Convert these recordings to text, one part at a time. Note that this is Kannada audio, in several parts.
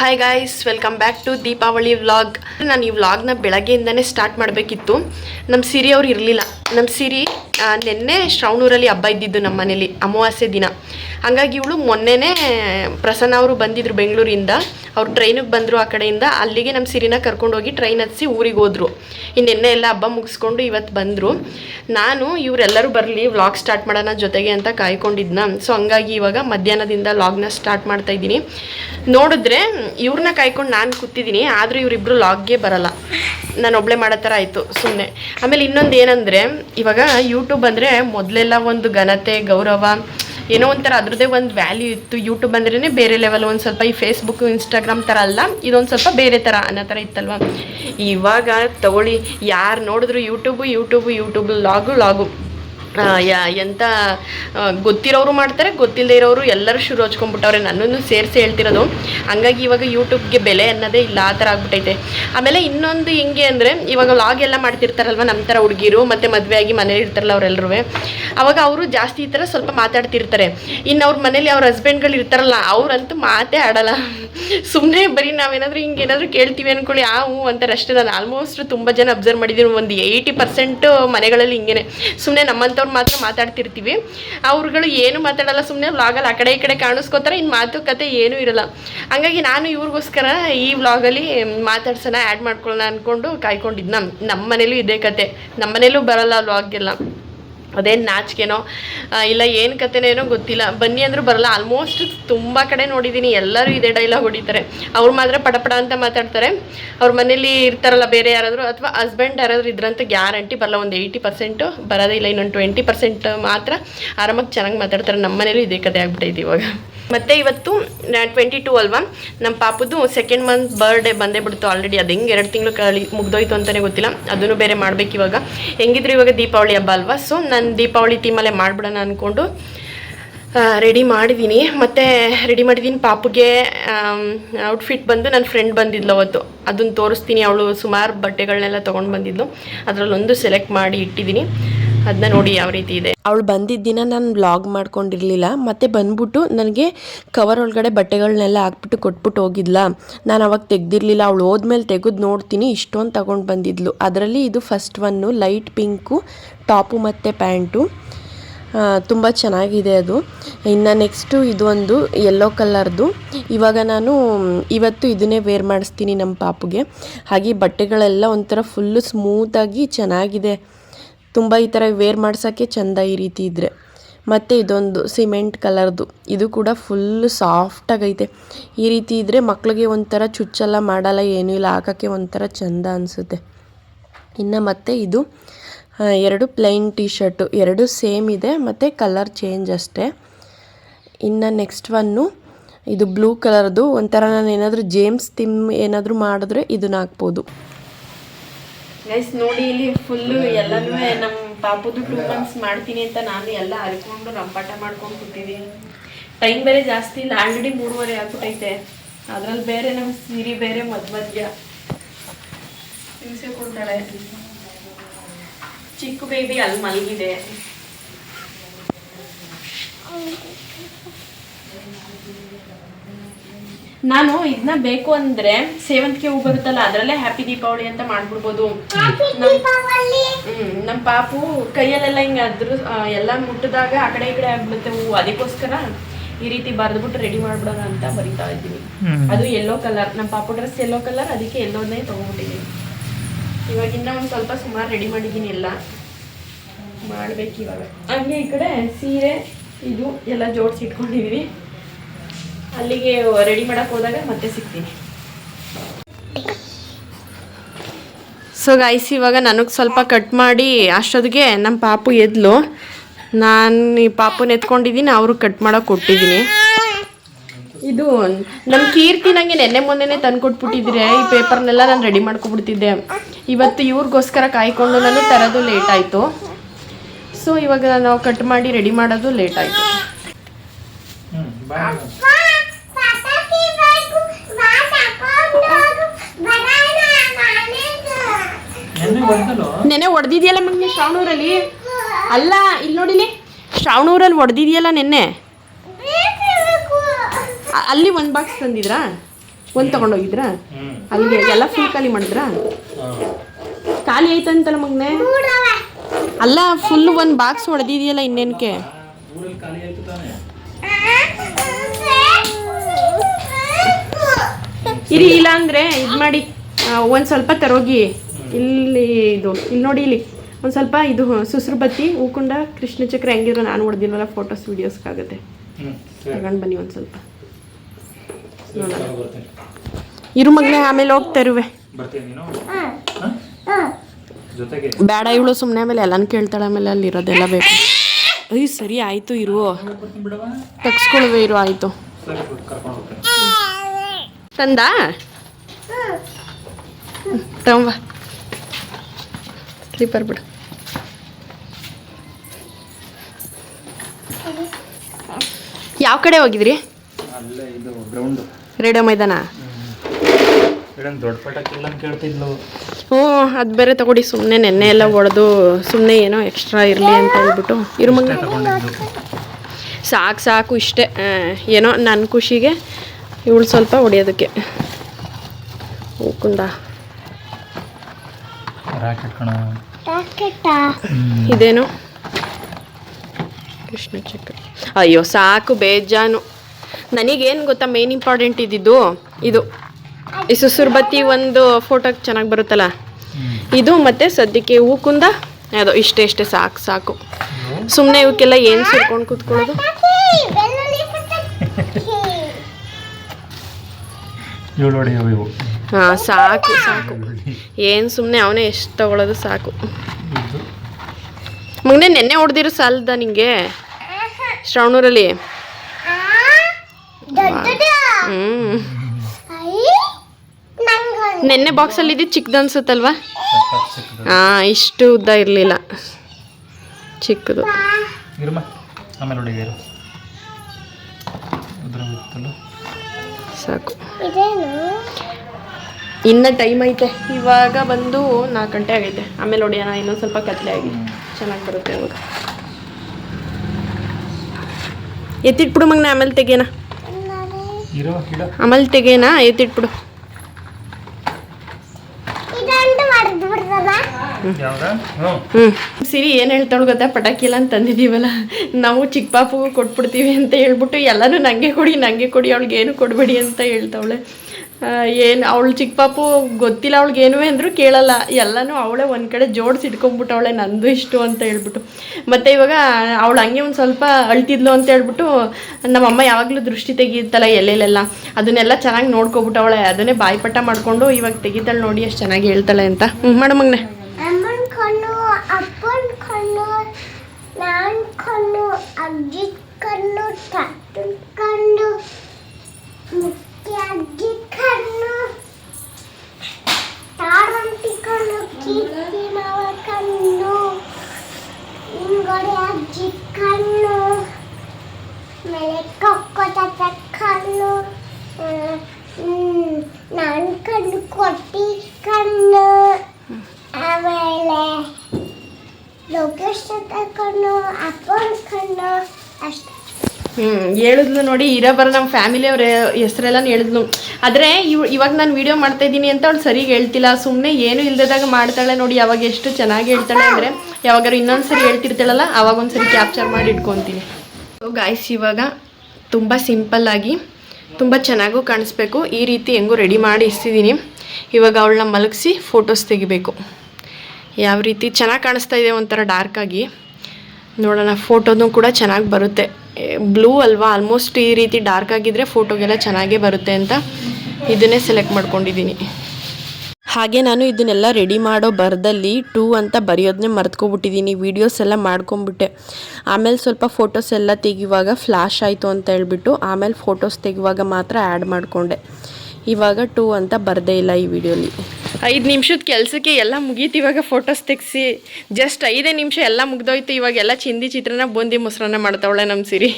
Hi guys welcome back to Deepavali vlog ನಾನು ಈ ವ್ಲಾಗ್ನ ಬೆಳಗ್ಗೆಯಿಂದನೇ ಸ್ಟಾರ್ಟ್ ಮಾಡಬೇಕಿತ್ತು. ನಮ್ಮ ಸಿರಿ ಅವ್ರು ಇರಲಿಲ್ಲ. ನಮ್ಮ ಸಿರಿ ನಿನ್ನೆ ಶ್ರವಣೂರಲ್ಲಿ ಹಬ್ಬ ಇದ್ದಿದ್ದು ನಮ್ಮ ಮನೇಲಿ, ಅಮಾವಾಸ್ಯೆ ದಿನ. ಹಾಗಾಗಿ ಇವಳು ಮೊನ್ನೆನೇ ಪ್ರಸನ್ನ ಅವರು ಬಂದಿದ್ರು ಬೆಂಗಳೂರಿಂದ. ಅವ್ರು ಟ್ರೈನಿಗೆ ಬಂದರು ಆ ಕಡೆಯಿಂದ, ಅಲ್ಲಿಗೆ ನಮ್ಮ ಸಿರಿನ ಕರ್ಕೊಂಡೋಗಿ ಟ್ರೈನ್ ಹತ್ತಿಸಿ ಊರಿಗೆ ಹೋದರು. ಇನ್ನು ನಿನ್ನೆ ಎಲ್ಲ ಹಬ್ಬ ಮುಗಿಸ್ಕೊಂಡು ಇವತ್ತು ಬಂದರು. ನಾನು, ಇವರೆಲ್ಲರೂ ಬರಲಿ ವ್ಲಾಗ್ ಸ್ಟಾರ್ಟ್ ಮಾಡೋಣ ಜೊತೆಗೆ ಅಂತ ಕಾಯ್ಕೊಂಡಿದ್ನ. ಸೊ ಹಂಗಾಗಿ ಇವಾಗ ಮಧ್ಯಾಹ್ನದಿಂದ ಲಾಗ್ನ ಸ್ಟಾರ್ಟ್ ಮಾಡ್ತಾ ಇದ್ದೀನಿ. ನೋಡಿದ್ರೆ ಇವ್ರನ್ನ ಕಾಯ್ಕೊಂಡು ನಾನು ಕೂತಿದ್ದೀನಿ, ಆದರೂ ಇವರಿಬ್ಬರು ಲಾಗ್ಗೆ ಬರಲ್ಲ. ನಾನು ಒಬ್ಳೆ ಮಾಡೋ ಥರ ಆಯಿತು ಸುಮ್ಮನೆ ಆಮೇಲೆ ಇನ್ನೊಂದು ಏನಂದರೆ, ಇವಾಗ ಯೂಟ್ಯೂಬ್ ಅಂದರೆ ಮೊದಲೆಲ್ಲ ಒಂದು ಘನತೆ, ಗೌರವ ಏನೋ ಒಂಥರ ಅದ್ರದ್ದೇ ಒಂದು ವ್ಯಾಲ್ಯೂ ಇತ್ತು. ಯೂಟ್ಯೂಬ್ ಅಂದ್ರೇ ಬೇರೆ ಲೆವೆಲ್ ಒಂದು ಸ್ವಲ್ಪ ಈ ಫೇಸ್ಬುಕ್ ಇನ್ಸ್ಟಾಗ್ರಾಮ್ ಥರ ಅಲ್ಲ, ಇದೊಂದು ಸ್ವಲ್ಪ ಬೇರೆ ಥರ ಅನ್ನೋ ಥರ ಇತ್ತಲ್ವ? ಇವಾಗ ತಗೊಳ್ಳಿ, ಯಾರು ನೋಡಿದ್ರು ಯೂಟ್ಯೂಬು ಯೂಟ್ಯೂಬು ಯೂಟ್ಯೂಬ್ ಲಾಗು ಲಾಗು. ಯಾ ಎಂಥ ಗೊತ್ತಿರೋರು ಮಾಡ್ತಾರೆ ಗೊತ್ತಿಲ್ಲದೆ ಇರೋರು ಎಲ್ಲರೂ ಶುರು ಹಚ್ಕೊಂಡ್ಬಿಟ್ಟವ್ರೆ. ನನ್ನನ್ನು ಸೇರಿಸಿ ಹೇಳ್ತಿರೋದು. ಹಂಗಾಗಿ ಇವಾಗ ಯೂಟ್ಯೂಬ್ಗೆ ಬೆಲೆ ಅನ್ನೋದೇ ಇಲ್ಲ, ಆ ಥರ ಆಗ್ಬಿಟ್ಟೈತೆ. ಆಮೇಲೆ ಇನ್ನೊಂದು ಹೆಂಗೆ ಅಂದರೆ, ಇವಾಗ ಲಾಗ್ ಎಲ್ಲ ಮಾಡ್ತಿರ್ತಾರಲ್ವ ನಮ್ಮ ಥರ ಹುಡುಗಿರು, ಮತ್ತು ಮದುವೆ ಆಗಿ ಮನೇಲಿ ಇರ್ತಾರಲ್ಲ ಅವರೆಲ್ಲರೂ ಅವಾಗ ಅವರು ಜಾಸ್ತಿ ಈ ಥರ ಸ್ವಲ್ಪ ಮಾತಾಡ್ತಿರ್ತಾರೆ. ಇನ್ನು ಅವ್ರ ಮನೇಲಿ ಅವ್ರ ಹಸ್ಬೆಂಡ್ಗಳು ಇರ್ತಾರಲ್ಲ, ಅವ್ರಂತೂ ಮಾತೇ ಆಡಲ್ಲ. ಸುಮ್ಮನೆ ಬರೀ ನಾವೇನಾದರೂ ಹಿಂಗೆ ಏನಾದರೂ ಕೇಳ್ತೀವಿ ಅಂದ್ಕೊಳ್ಳಿ ಆ, ಹ್ಞೂ ಅಂತಾರೆ ಅಷ್ಟೇ ನಾನು ಆಲ್ಮೋಸ್ಟ್ ತುಂಬ ಜನ ಅಬ್ಸರ್ವ್ ಮಾಡಿದ್ದೀನಿ ಒಂದು ಏಯ್ಟಿ ಪರ್ಸೆಂಟು ಮನೆಗಳಲ್ಲಿ ಹಿಂಗೇನೆ. ಸುಮ್ಮನೆ ನಮ್ಮಂಥವ್ರು ಮಾತ್ರ ಮಾತಾಡ್ತಿರ್ತೀವಿ. ಅವ್ರುಗಳು ಏನು ಮಾತಾಡಲ್ಲ ಸುಮ್ಮನೆ ವ್ಲಾಗಲ್ಲಿ ಆ ಕಡೆ ಈ ಕಡೆ ಕಾಣಿಸ್ಕೋತಾರೆ ಇನ್ನು ಮಾತುಕತೆ ಏನೂ ಇರಲ್ಲ. ಹಂಗಾಗಿ ನಾನು ಇವ್ರಿಗೋಸ್ಕರ ಈ ವ್ಲಾಗಲ್ಲಿ ಮಾತಾಡ್ಸೋಣ ಆ್ಯಡ್ ಮಾಡ್ಕೊಳ್ಳೋಣ ಅಂದ್ಕೊಂಡು ಕಾಯ್ಕೊಂಡಿದ್ದು ನಮ್ಮ ನಮ್ಮ ಮನೇಲೂ ಇದೇ ಕತೆ. ನಮ್ಮ ಮನೇಲೂ ಬರಲ್ಲ ವ್ಲಾಗೆಲ್ಲ ಅದೇನು ನಾಚಿಕೆನೋ? ಇಲ್ಲ, ಏನು ಕತೆನೇನೋ ಗೊತ್ತಿಲ್ಲ. ಬನ್ನಿ ಅಂದರೂ ಬರಲ್ಲ. ಆಲ್ಮೋಸ್ಟ್ ತುಂಬ ಕಡೆ ನೋಡಿದ್ದೀನಿ ಎಲ್ಲರೂ ಇದೇ ಡೈಲಾಗ್ ಹೊಡಿತಾರೆ. ಅವ್ರು ಮಾತ್ರ ಪಡಪಡ ಅಂತ ಮಾತಾಡ್ತಾರೆ. ಅವ್ರ ಮನೇಲಿ ಇರ್ತಾರಲ್ಲ ಬೇರೆ ಯಾರಾದರೂ, ಅಥವಾ ಹಸ್ಬೆಂಡ್ ಯಾರಾದರೂ ಇದ್ರಂತ ಗ್ಯಾರಂಟಿ ಬರಲ್ಲ. ಒಂದು ಏಯ್ಟಿ ಪರ್ಸೆಂಟು ಬರೋದೇ ಇಲ್ಲ. ಇನ್ನೊಂದು ಟ್ವೆಂಟಿ ಪರ್ಸೆಂಟ್ ಮಾತ್ರ ಆರಾಮಾಗಿ ಚೆನ್ನಾಗಿ ಮಾತಾಡ್ತಾರೆ. ನಮ್ಮ ಮನೇಲೂ ಇದೇ ಕತೆ ಆಗ್ಬಿಟ್ಟೈತೆ ಇವಾಗ. ಮತ್ತು ಇವತ್ತು ಟ್ವೆಂಟಿ ಟೂ ಅಲ್ವಾ? ನಮ್ಮ ಪಾಪದ್ದು ಸೆಕೆಂಡ್ ಮಂತ್ ಬರ್ಡೇ ಬಂದೇ ಬಿಡ್ತು ಆಲ್ರೆಡಿ ಅದು ಹೆಂಗೆ ಎರಡು ತಿಂಗಳು ಕಳಿ ಮುಗ್ದೋಯ್ತು ಅಂತಲೇ ಗೊತ್ತಿಲ್ಲ. ಅದನ್ನು ಬೇರೆ ಮಾಡ್ಬೇಕು ಇವಾಗ. ಹೆಂಗಿದ್ರು ಇವಾಗ ದೀಪಾವಳಿ ಹಬ್ಬ ಅಲ್ವಾ? ಸೊ ನಾನು ದೀಪಾವಳಿ ಥೀಮಲ್ಲೇ ಮಾಡಿಬಿಡೋಣ ಅಂದ್ಕೊಂಡು ರೆಡಿ ಮಾಡಿದ್ದೀನಿ ಮತ್ತು ರೆಡಿ ಮಾಡಿದ್ದೀನಿ ಪಾಪುಗೆ ಔಟ್ಫಿಟ್ ಬಂದು ನನ್ನ ಫ್ರೆಂಡ್ ಬಂದಿದ್ಲು ಅವತ್ತು. ಅದನ್ನು ತೋರಿಸ್ತೀನಿ ಅವಳು ಸುಮಾರು ಬಟ್ಟೆಗಳನ್ನೆಲ್ಲ ತೊಗೊಂಡು ಬಂದಿದ್ಲು. ಅದರಲ್ಲೊಂದು ಸೆಲೆಕ್ಟ್ ಮಾಡಿ ಇಟ್ಟಿದ್ದೀನಿ ಅದನ್ನ ನೋಡಿ ಯಾವ ರೀತಿ ಇದೆ. ಅವಳು ಬಂದಿದ್ದ ದಿನ ನಾನು ಬ್ಲಾಗ್ ಮಾಡ್ಕೊಂಡಿರಲಿಲ್ಲ, ಮತ್ತೆ ಬಂದ್ಬಿಟ್ಟು ನನಗೆ ಕವರ್ ಒಳಗಡೆ ಬಟ್ಟೆಗಳನ್ನೆಲ್ಲ ಹಾಕ್ಬಿಟ್ಟು ಕೊಟ್ಬಿಟ್ಟು ಹೋಗಿದ್ಲ. ನಾನು ಅವಾಗ ತೆಗ್ದಿರ್ಲಿಲ್ಲ, ಅವಳು ಹೋದ್ಮೇಲೆ ತೆಗೆದು ನೋಡ್ತೀನಿ, ಇಷ್ಟೊಂದು ತಗೊಂಡು ಬಂದಿದ್ಲು. ಅದರಲ್ಲಿ ಇದು first one light pink top ಮತ್ತು ಪ್ಯಾಂಟು ತುಂಬ ಚೆನ್ನಾಗಿದೆ ಅದು. ಇನ್ನು ನೆಕ್ಸ್ಟು ಇದೊಂದು ಯೆಲ್ಲೋ ಕಲರ್ದು ಇವಾಗ ನಾನು, ಇವತ್ತು ಇದನ್ನೇ ವೇರ್ ಮಾಡಿಸ್ತೀನಿ ನಮ್ಮ ಪಾಪುಗೆ. ಹಾಗೆ ಬಟ್ಟೆಗಳೆಲ್ಲ ಒಂಥರ ಫುಲ್ಲು ಸ್ಮೂತಾಗಿ ಚೆನ್ನಾಗಿದೆ. ತುಂಬ ಈ ಥರ ವೇರ್ ಮಾಡ್ಸೋಕ್ಕೆ ಚೆಂದ ಈ ರೀತಿ ಇದ್ದರೆ ಮತ್ತು ಇದೊಂದು ಸಿಮೆಂಟ್ ಕಲರ್ದು ಇದು ಕೂಡ ಫುಲ್ಲು ಸಾಫ್ಟಾಗೈತೆ ಈ ರೀತಿ ಇದ್ದರೆ ಮಕ್ಳಿಗೆ ಒಂಥರ ಚುಚ್ಚಲ್ಲ ಮಾಡಲ್ಲ, ಏನೂ ಇಲ್ಲ. ಹಾಕೋಕ್ಕೆ ಒಂಥರ ಚೆಂದ ಅನಿಸುತ್ತೆ. ಇನ್ನು ಮತ್ತೆ ಇದು ಎರಡು ಪ್ಲೈನ್ ಟಿ ಶರ್ಟು ಎರಡು ಸೇಮ್ ಇದೆ, ಮತ್ತು ಕಲರ್ ಚೇಂಜ್ ಅಷ್ಟೇ. ಇನ್ನು ನೆಕ್ಸ್ಟ್ ಒನ್ನು ಇದು ಬ್ಲೂ ಕಲರ್ದು ಒಂಥರ ನಾನು ಏನಾದರೂ ಜೇಮ್ಸ್ ತಿಮ್ ಏನಾದರೂ ಮಾಡಿದ್ರೆ ಇದನ್ನ ಹಾಕ್ಬೋದು. ಗೈಸ್ ನೋಡಿ ಇಲ್ಲಿ ಫುಲ್ಲು ಎಲ್ಲನೂ ನಮ್ಮ ಪಾಪದ್ದು ಟೂ ಮಾಡ್ತೀನಿ ಅಂತ ನಾನು ಎಲ್ಲ ಅರ್ಕೊಂಡು ರಂಪಾಟ ಮಾಡ್ಕೊಂಡು ಕೂತಿದ್ದೀನಿ ಟೈಮ್ ಬೇರೆ ಜಾಸ್ತಿ ಇಲ್ಲ ಆಲ್ರೆಡಿ ಮೂರುವರೆ ಆಗ್ಬಿಟ್ಟೈತೆ ಅದ್ರಲ್ಲಿ ಬೇರೆ ನಮ್ಮ ಸೀರೆ ಬೇರೆ ಮಧ್ಯ ಮಧ್ಯ ಹಿಂಸೆ ಕೊಡ್ತಾಳೆ ಚಿಕ್ಕ ಬೇಬಿ ಅಲ್ಲಿ ಮಲಗಿದೆ. ನಾನು ಇದನ್ನ ಬೇಕು ಅಂದ್ರೆ ಸೇವಂತಿಗೆ ಹೂ ಬರುತ್ತಲ್ಲ ಅದರಲ್ಲೇ ಹ್ಯಾಪಿ ದೀಪಾವಳಿ ಅಂತ ಮಾಡ್ಬಿಡ್ಬೋದು. ಹ್ಮ್ ನಮ್ಮ ಪಾಪು ಕೈಯಲ್ಲೆಲ್ಲ ಹಿಂಗ ಅದ್ರ ಎಲ್ಲ ಮುಟ್ಟಿದಾಗ ಆ ಕಡೆ ಈ ಕಡೆ ಆಗ್ಬಿಡುತ್ತೆ ಹೂವು. ಅದಕ್ಕೋಸ್ಕರ ಈ ರೀತಿ ಬರೆದ್ಬಿಟ್ಟು ರೆಡಿ ಮಾಡ್ಬಿಡೋಣ ಅಂತ ಬರಿತಾ ಇದ್ದೀನಿ. ಅದು ಯೆಲ್ಲೋ ಕಲರ್ ನಮ್ಮ ಪಾಪು ಡ್ರೆಸ್ ಯೆಲ್ಲೋ ಕಲರ್ ಅದಕ್ಕೆ ಎಲ್ಲೋನೇ ತೊಗೊಂಡ್ಬಿಟ್ಟಿದ್ದೀನಿ. ಇವಾಗಿಂದ ಒಂದು ಸ್ವಲ್ಪ ಸುಮಾರು ರೆಡಿ ಮಾಡಿದೀನಿ ಎಲ್ಲ. ಮಾಡ್ಬೇಕು ಇವಾಗ ಹಂಗೆ ಈ ಕಡೆ ಸೀರೆ ಇದು ಎಲ್ಲ ಜೋಡಿಸಿ ಇಟ್ಕೊಂಡಿದೀವಿ ಅಲ್ಲಿಗೆ ರೆಡಿ ಮಾಡಕ್ಕೆ ಹೋದಾಗ ಮತ್ತೆ ಸಿಗ್ತೀನಿ. ಸೊ ಗಾಯ್ಸ್ ಇವಾಗ ನನಗೆ ಸ್ವಲ್ಪ ಕಟ್ ಮಾಡಿ ಅಷ್ಟೊತ್ತಿಗೆ ನಮ್ಮ ಪಾಪು ಎದ್ಲು. ನಾನು ಈ ಪಾಪುನ ಎತ್ಕೊಂಡಿದ್ದೀನಿ ಅವರು ಕಟ್ ಮಾಡೋಕೆ ಕೊಟ್ಟಿದ್ದೀನಿ. ಇದು ನಮ್ಮ ಕೀರ್ತಿ ನನಗೆ ನೆನ್ನೆ ಮೊನ್ನೆನೇ ತಂದು ಕೊಟ್ಬಿಟ್ಟಿದ್ರೆ ಈ ಪೇಪರ್ನೆಲ್ಲ ನಾನು ರೆಡಿ ಮಾಡ್ಕೊಬಿಡ್ತಿದ್ದೆ. ಇವತ್ತು ಇವ್ರಿಗೋಸ್ಕರ ಕಾಯ್ಕೊಂಡು ನಾನು ತರೋದು ಲೇಟ್ ಆಯಿತು. ಸೊ ಇವಾಗ ನಾವು ಕಟ್ ಮಾಡಿ ರೆಡಿ ಮಾಡೋದು ಲೇಟ್ ಆಯಿತು. ನೆನೆ ಹೊಡೆದಿದೆಯಲ್ಲ ಮಗ್ನಿ ಶ್ರಾವಣೂರಲ್ಲಿ? ಅಲ್ಲ ಇಲ್ಲಿ ನೋಡಿಲಿ ಶ್ರಾವಣೂರಲ್ಲಿ ಹೊಡೆದಿದೆಯಲ್ಲ ನೆನ್ನೆ? ಅಲ್ಲಿ ಒಂದು ಬಾಕ್ಸ್ ತಂದಿದ್ರಾ? ಒಂದು ತಗೊಂಡೋಗಿದ್ರಾ ಅಲ್ಲಿಗೆ ಎಲ್ಲ ಫುಲ್ ಖಾಲಿ ಮಾಡಿದ್ರಾ? ಖಾಲಿ ಐತಂತಲ್ಲ ಮಗ್ನೆ ಅಲ್ಲ ಫುಲ್ ಒಂದು ಬಾಕ್ಸ್ ಹೊಡೆದಿದೆಯಲ್ಲ ಇನ್ನೇನಕ್ಕೆ? ಇರಿ ಇಲ್ಲ ಅಂದರೆ ಇದು ಮಾಡಿ ಒಂದು ಸ್ವಲ್ಪ ತರೋಗಿ. ಇಲ್ಲಿ ಇದು ಇಲ್ಲಿ ನೋಡಿ ಇಲ್ಲಿ. ಒಂದು ಸ್ವಲ್ಪ ಇದು ಸುಸ್ರು ಬತ್ತಿ ಹೂಕುಂಡ ಕೃಷ್ಣ ಚಕ್ರ ಹೆಂಗಿರೋ ನಾನು ಹೊಡೆದಿಲ್ವಲ್ಲ ಫೋಟೋಸ್ ವೀಡಿಯೋಸ್ಗಾಗುತ್ತೆ ತಗೊಂಡು ಬನ್ನಿ ಒಂದು ಸ್ವಲ್ಪ. ಇರು ಮಗನೇ ಆಮೇಲೆ ಹೋಗಿ ತರುವೆ ಬರ್ತೀನಿ ನೀನು? ಹ? ಜೊತೆಗೆ? ಬೇಡ ಇವಳು ಸುಮ್ಮನೆ ಆಮೇಲೆ ಎಲ್ಲಾನು ಕೇಳ್ತಾಳೆ ಆಮೇಲೆ ಅಲ್ಲಿ ಇರೋದೆಲ್ಲ ಬೇಕು ಅಯ್ಯ ಸರಿ ಆಯಿತು ಇರು. ತಗ್ಸ್ಕೊಳ್ವೆ ಇರು ಆಯಿತು. ತಂದ ತಗೊಂಬ ಸ್ಲೀಪರ್ ಬಿಡು. ಯಾವ ಕಡೆ ಹೋಗಿದ್ರಿ? ಅಲ್ಲೇ ಇದು ಗ್ರೌಂಡ್ ರೇಡಿಯೋ ಮೈದಾನ? ಹ್ಞೂ ಅದು ಬೇರೆ ತಗೊಡಿ ಸುಮ್ಮನೆ ನೆನ್ನೆ ಎಲ್ಲ ಒಡೆದು ಸುಮ್ಮನೆ ಏನೋ ಎಕ್ಸ್ಟ್ರಾ ಇರಲಿ ಅಂತ ಹೇಳ್ಬಿಟ್ಟು. ಇರು ಮಗ. ಸಾಕು ಸಾಕು ಇಷ್ಟೇ. ಏನೋ ನನ್ನ ಖುಷಿಗೆ ಇವಳು ಸ್ವಲ್ಪ ಹೊಡಿಯೋದಕ್ಕೆ. ಹೂಕುಂದ ರಾಕೆಟ್ ಕಣ. ಇದೇನು? ಕೃಷ್ಣ ಚಕ್ರ. ಅಯ್ಯೋ ಸಾಕು ಬೇಜಾನು. ನನಗೇನು ಗೊತ್ತಾ ಮೇನ್ ಇಂಪಾರ್ಟೆಂಟ್ ಇದ್ದಿದ್ದು? ಇದು. ಈ ಸುಸುರ್ಬತ್ತಿ ಒಂದು ಫೋಟೋಗೆ ಚೆನ್ನಾಗಿ ಬರುತ್ತಲ್ಲ? ಇದು ಮತ್ತೆ ಸದ್ಯಕ್ಕೆ ಹೂಕುಂದ ಅದು ಇಷ್ಟೇ ಇಷ್ಟೇ ಸಾಕು ಸಾಕು. ಸುಮ್ಮನೆ ಇವಕ್ಕೆಲ್ಲ ಏನು ಸುರ್ಕೊಂಡು ಕೂತ್ಕೊಳ್ಳೋದು? ಇವು. ಹಾಂ ಸಾಕು ಸಾಕು. ಏನು ಸುಮ್ಮನೆ ಅವನೇ ಎಷ್ಟು ತಗೊಳ್ಳೋದು ಸಾಕು. ಮುಂದೆ ಮಗನೇ ನೆನ್ನೆ ಹೊಡೆದಿರೋ ಸಾಲದ ನಿಂಗೆ? ಶ್ರವಣೂರಲ್ಲಿ? ಹ್ಞೂ ನೆನ್ನೆ ಬಾಕ್ಸಲ್ಲಿ ಇದ್ದಿದ್ದು ಚಿಕ್ಕದು ಅನ್ಸುತ್ತಲ್ವಾ? ಹಾಂ ಇಷ್ಟು ಉದ್ದ ಇರಲಿಲ್ಲ. ಚಿಕ್ಕದು. ಸಾಕು. ಇನ್ನು ಟೈಮ್ ಐತೆ. ಇವಾಗ ಬಂದು ನಾಲ್ಕು ಗಂಟೆ ಆಗೈತೆ. ಆಮೇಲೆ ಹೊಡಿಯೋಣ ಇನ್ನೊಂದು ಸ್ವಲ್ಪ ಕತ್ಲೆ ಆಗಿ. ಚೆನ್ನಾಗಿ ಬರುತ್ತೆ ಇವಾಗ. ಎತ್ತಿಟ್ಬಿಡು ಮಗ್ನ ಆಮೇಲೆ ತೆಗೇನ ಆಮೇಲೆ ತೆಗೇನ ಎತ್ತಿಟ್ಬಿಡು. ಸಿರಿ ಏನು ಹೇಳ್ತಾಳು ಗೊತ್ತಾ? ಪಟಾಕಿ ಎಲ್ಲ ಅಂತ ತಂದಿದ್ದೀವಲ್ಲ. ನಾವು ಚಿಕ್ಕ ಪಾಪುಗೂ ಕೊಟ್ಬಿಡ್ತೀವಿ ಅಂತ ಹೇಳ್ಬಿಟ್ಟು ಎಲ್ಲನೂ ನನಗೆ ಕೊಡಿ ನಂಗೆ ಕೊಡಿ ಅವಳಿಗೆ ಏನು ಕೊಡಬೇಡಿ ಅಂತ ಹೇಳ್ತಾವಳೆ. ಏನು ಅವಳು ಚಿಕ್ಕ ಪಾಪು ಗೊತ್ತಿಲ್ಲ, ಅವಳಿಗೆ ಏನು ಅಂದರೂ ಕೇಳಲ್ಲ. ಎಲ್ಲನೂ ಅವಳೇ ಒಂದು ಕಡೆ ಜೋಡಿಸಿ ಇಟ್ಕೊಂಡ್ಬಿಟ್ಟವಳೆ, ನಂದು ಇಷ್ಟು ಅಂತ ಹೇಳ್ಬಿಟ್ಟು. ಮತ್ತು ಇವಾಗ ಅವಳು ಹಂಗೆ ಒಂದು ಸ್ವಲ್ಪ ಅಳ್ತಿದ್ಲು ಅಂತ ಹೇಳ್ಬಿಟ್ಟು ನಮ್ಮಮ್ಮ ಯಾವಾಗಲೂ ದೃಷ್ಟಿ ತೆಗೀತಲ್ಲ ಎಲ್ಲೆಲ್ಲೆಲ್ಲ ಅದನ್ನೆಲ್ಲ ಚೆನ್ನಾಗಿ ನೋಡ್ಕೊಬಿಟ್ಟವಳೆ. ಅದನ್ನೇ ಬಾಯ್ಪಟ್ಟ ಮಾಡಿಕೊಂಡು ಇವಾಗ ತೆಗಿತಾಳೆ ನೋಡಿ, ಎಷ್ಟು ಚೆನ್ನಾಗಿ ಹೇಳ್ತಾಳೆ ಅಂತ. ಹ್ಞೂ ಮಾಡು ಕಣ್ಣು ಅಜ್ಜಿ ಕಣ್ಣು ತಾತನ ಕಣ್ಣು ಮುಖ್ಯ ಅಜ್ಜಿ ಕಣ್ಣು ತಾರಂತಿ ಕಣ್ಣು ಕೀರ್ತಿ ಮಾವ ಕಣ್ಣು ಇಂಗೊಡೆ ಅಜ್ಜಿ ಕಣ್ಣು ಆಮೇಲೆ ಕೊಕ್ಕೋ ತಾತ ಕಣ್ಣು ನಾನು ಕಣ್ಣು ಕೊಟ್ಟಿ ಕಣ್ಣು ಆಮೇಲೆ ಲೋಕೇಶ್ ತಾತ ಕಣ್ಣು ಅಪ್ಪನ ಕಣ್ಣು ಅಷ್ಟೇ ಹೇಳಿದ್ಲು ನೋಡಿ ಇರೋ ಬರೋ ನಮ್ಮ ಫ್ಯಾಮಿಲಿ ಅವ್ರ ಹೆಸರೆಲ್ಲ ಹೇಳಿದ್ಲು. ಆದರೆ ಇವ್ ಇವಾಗ ನಾನು ವೀಡಿಯೋ ಮಾಡ್ತಾ ಇದ್ದೀನಿ ಅಂತ ಅವ್ಳು ಸರಿಗೆ ಹೇಳ್ತಿಲ್ಲ. ಸುಮ್ಮನೆ ಏನು ಇಲ್ದದಾಗ ಮಾಡ್ತಾಳೆ ನೋಡಿ, ಯಾವಾಗ ಎಷ್ಟು ಚೆನ್ನಾಗಿ ಹೇಳ್ತಾಳೆ ಅಂದರೆ, ಯಾವಾಗಾರು ಇನ್ನೊಂದು ಸರಿ ಹೇಳ್ತಿರ್ತಾಳಲ್ಲ, ಅವಾಗ ಒಂದು ಸರಿ ಕ್ಯಾಪ್ಚರ್ ಮಾಡಿ ಇಟ್ಕೊತೀನಿ. ಸೊ ಗಾಯ್ಸ್ ಇವಾಗ ತುಂಬ ಸಿಂಪಲ್ಲಾಗಿ ತುಂಬ ಚೆನ್ನಾಗೂ ಕಾಣಿಸ್ಬೇಕು. ಈ ರೀತಿ ಹೆಂಗೂ ರೆಡಿ ಮಾಡಿ ಇಸ್ತಿದ್ದೀನಿ ಇವಾಗ ಅವಳನ್ನ ಮಲಗಿಸಿ ಫೋಟೋಸ್ ತೆಗಿಬೇಕು. ಯಾವ ರೀತಿ ಚೆನ್ನಾಗಿ ಕಾಣಿಸ್ತಾ ಇದೆ ಒಂಥರ ಡಾರ್ಕಾಗಿ ನೋಡೋಣ ಫೋಟೋನು ಕೂಡ ಚೆನ್ನಾಗಿ ಬರುತ್ತೆ. ಬ್ಲೂ ಅಲ್ವಾ? ಆಲ್ಮೋಸ್ಟ್ ಈ ರೀತಿ ಡಾರ್ಕ್ ಆಗಿದ್ರೆ ಫೋಟೋಗೆಲ್ಲ ಚೆನ್ನಾಗೇ ಬರುತ್ತೆ ಅಂತ ಇದನ್ನೇ ಸೆಲೆಕ್ಟ್ ಮಾಡ್ಕೊಂಡಿದ್ದೀನಿ ಹಾಗೆ ನಾನು ಇದನ್ನೆಲ್ಲ ರೆಡಿ ಮಾಡೋ ಬರದಲ್ಲಿ ಟೂ ಅಂತ ಬರೆಯೋದನ್ನೇ ಮರ್ತ್ಕೊಬಿಟ್ಟಿದ್ದೀನಿ ವೀಡಿಯೋಸ್ ಎಲ್ಲ ಮಾಡ್ಕೊಂಬಿಟ್ಟೆ ಆಮೇಲೆ ಸ್ವಲ್ಪ ಫೋಟೋಸ್ ಎಲ್ಲ ತೆಗೆಯುವಾಗ ಫ್ಲ್ಯಾಶ್ ಆಯಿತು ಅಂತ ಹೇಳ್ಬಿಟ್ಟು ಆಮೇಲೆ ಫೋಟೋಸ್ ತೆಗೆಯುವಾಗ ಮಾತ್ರ ಆ್ಯಡ್ ಮಾಡಿಕೊಂಡೆ. ಇವಾಗ ಟೂ ಅಂತ ಬರದೇ ಇಲ್ಲ ಈ ವಿಡಿಯೋಲಿ. ಐದು ನಿಮಿಷದ ಕೆಲಸಕ್ಕೆ ಎಲ್ಲ ಮುಗೀತು, ಇವಾಗ ಫೋಟೋಸ್ ತೆಗೆಸಿ. ಜಸ್ಟ್ ಐದೇ ನಿಮಿಷ ಎಲ್ಲ ಮುಗ್ದೋಯ್ತು ಇವಾಗೆಲ್ಲ ಚಿಂದಿ ಚಿತ್ರನ ಬೂಂದಿ ಮೊಸರನ್ನ ಮಾಡ್ತಾವಳೆ ನಮ್ಮ ಸಿರಿ.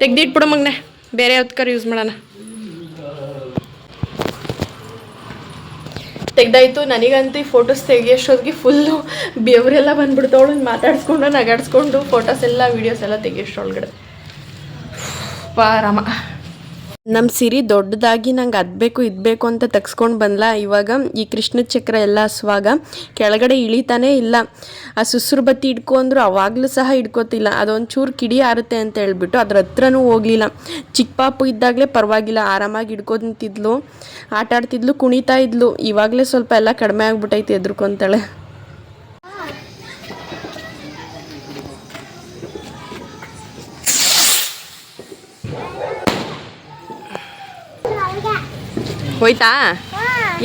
ತೆಗ್ದಿಟ್ಬಿಡು ಮಗ್ನೆ, ಬೇರೆ ಯಾವ್ದಕ್ಕಾರ ಯೂಸ್ ಮಾಡೋಣ. ತೆಗ್ದಾಯ್ತು, ನನಗಂತೂ ಈ ಫೋಟೋಸ್ ತೆಗಿಯೋಷ್ಟೊತ್ತಿಗೆ ಫುಲ್ಲು ಬೆವರೆಲ್ಲ ಬಂದ್ಬಿಡ್ತಾವಳು ಮಾತಾಡಿಸ್ಕೊಂಡು, ನಗಾಡಿಸ್ಕೊಂಡು ಫೋಟೋಸ್ ಎಲ್ಲ ವೀಡಿಯೋಸ್ ಎಲ್ಲ ತೆಗಿಯೋಷ್ಟೊಳಗಡೆ ಪಾರಾಮ ನಮ್ಮ ಸಿರಿ ದೊಡ್ಡದಾಗಿ ನಂಗೆ ಅದು ಬೇಕು, ಇದು ಬೇಕು ಅಂತ ತೆಗ್ಸ್ಕೊಂಡು ಬಂದ್ಲ. ಇವಾಗ ಈ ಕೃಷ್ಣ ಚಕ್ರ ಎಲ್ಲ ಹಸುವಾಗ ಕೆಳಗಡೆ ಇಳಿತಾನೇ ಇಲ್ಲ. ಆ ಸುಸ್ರು ಬತ್ತಿ ಹಿಡ್ಕೊ ಅಂದ್ರು ಅವಾಗಲೂ ಸಹ ಹಿಡ್ಕೋತಿಲ್ಲ. ಅದೊಂಚೂರು ಕಿಡಿ ಆರುತ್ತೆ ಅಂತ ಹೇಳ್ಬಿಟ್ಟು ಅದ್ರ ಹತ್ರನೂ ಹೋಗಲಿಲ್ಲ. ಚಿಕ್ಕ ಪಾಪು ಇದ್ದಾಗಲೇ ಪರವಾಗಿಲ್ಲ. ಆರಾಮಾಗಿ ಹಿಡ್ಕೊಂತಿದ್ಲು ಆಟ ಆಡ್ತಿದ್ಲು ಕುಣಿತಾ ಇದ್ಲು. ಇವಾಗಲೇ ಸ್ವಲ್ಪ ಎಲ್ಲ ಕಡಿಮೆ ಆಗ್ಬಿಟ್ಟೈತೆ ಎದ್ರುಕೊಂತಾಳೆ. ಹೋಯ್ತಾ?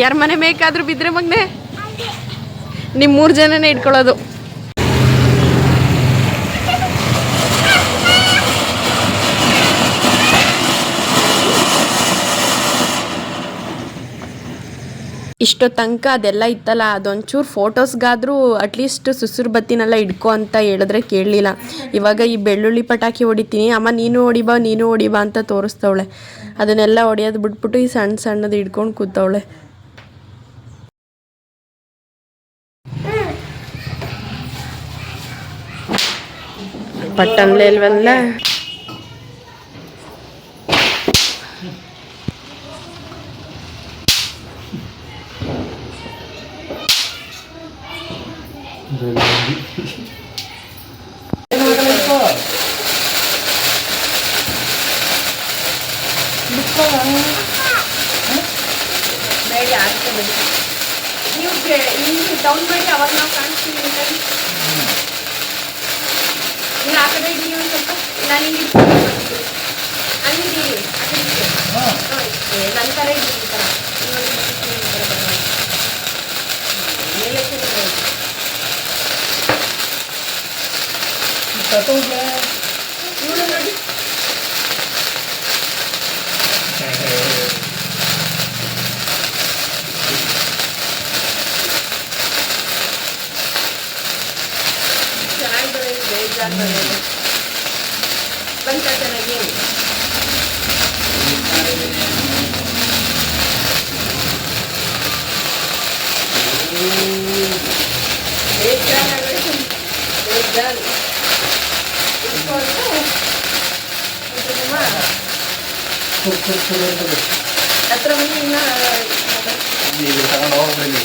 ಯಾರ ಮನೆ ಬೇಕಾದ್ರೂ ಬಿದ್ರೆ ಮಗ್ನೆ? ನಿಮ್ ಮೂರ್ ಜನನೇ ಇಟ್ಕೊಳ್ಳೋದು. ಇಷ್ಟೋ ತನಕ ಅದೆಲ್ಲ ಇತ್ತಲ್ಲ, ಅದೊಂಚೂರು ಫೋಟೋಸ್ಗಾದರೂ ಅಟ್ಲೀಸ್ಟ್ ಸುಸುರು ಬತ್ತಿನೆಲ್ಲ ಇಡ್ಕೊ ಅಂತ ಹೇಳಿದ್ರೆ ಕೇಳಲಿಲ್ಲ. ಇವಾಗ ಈ ಬೆಳ್ಳುಳ್ಳಿ ಪಟಾಕಿ ಹೊಡಿತೀನಿ. ಅಮ್ಮ, ನೀನು ಹೊಡಿಬಾ ನೀನು ಹೊಡಿಬಾ ಅಂತ ತೋರಿಸ್ತವಳೆ. ಅದನ್ನೆಲ್ಲ ಹೊಡಿಯೋದು ಬಿಟ್ಬಿಟ್ಟು ಈ ಸಣ್ಣ ಸಣ್ಣದು ಹಿಡ್ಕೊಂಡು ಕೂತವಳೆ ಪಟ್ಟನ್ಲೇ ಇಲ್ವಲ್ಲ ಡೌನ್ ಮಾಡಿ ಅವಾಗ ನಾವು ಕಾಣಿಸ್ತೀವಿ ಅಂತೇಳಿ. ನೀವು ಆ ಕಡೆ ಇದ್ದೀವಿ ಒಂದು ಸ್ವಲ್ಪ ನಾನು ಹಿಂಗೆ ಇಟ್ಕೊಂಡು ಬರ್ತೀನಿ. ಅಲ್ಲಿದ್ದೀರಿ ಆ ಕಡೆ ಇದ್ದೀರಿ. ನೋಡಿ, ಏ, ನನ್ನ ಥರ ಇದ್ದೀರಿ ಈ ಥರ ನೋಡಿ, ಈ ಥರ ಬರೋದು. ಮೇಲೆ ಕೆಳಗೆ. ಇವ್ಳು ನೋಡಿ ಚೆನ್ನಾಗಿ ಬರೋದು ಬೇಜಾರು ಬರೋದು ಬಂತ ಚೆನ್ನಾಗಿ ಬೇಜಾರಾಗೋಯ್ತು. ಬೇಜಾರು. ಇಟ್ಕೊಂಡು ಇದನ್ನಮ್ಮ ಹತ್ರ ಬಂದು ಇನ್ನ ಈಗ ತಗೊಂಡು ಹೋಗ್ಬಿಡಿ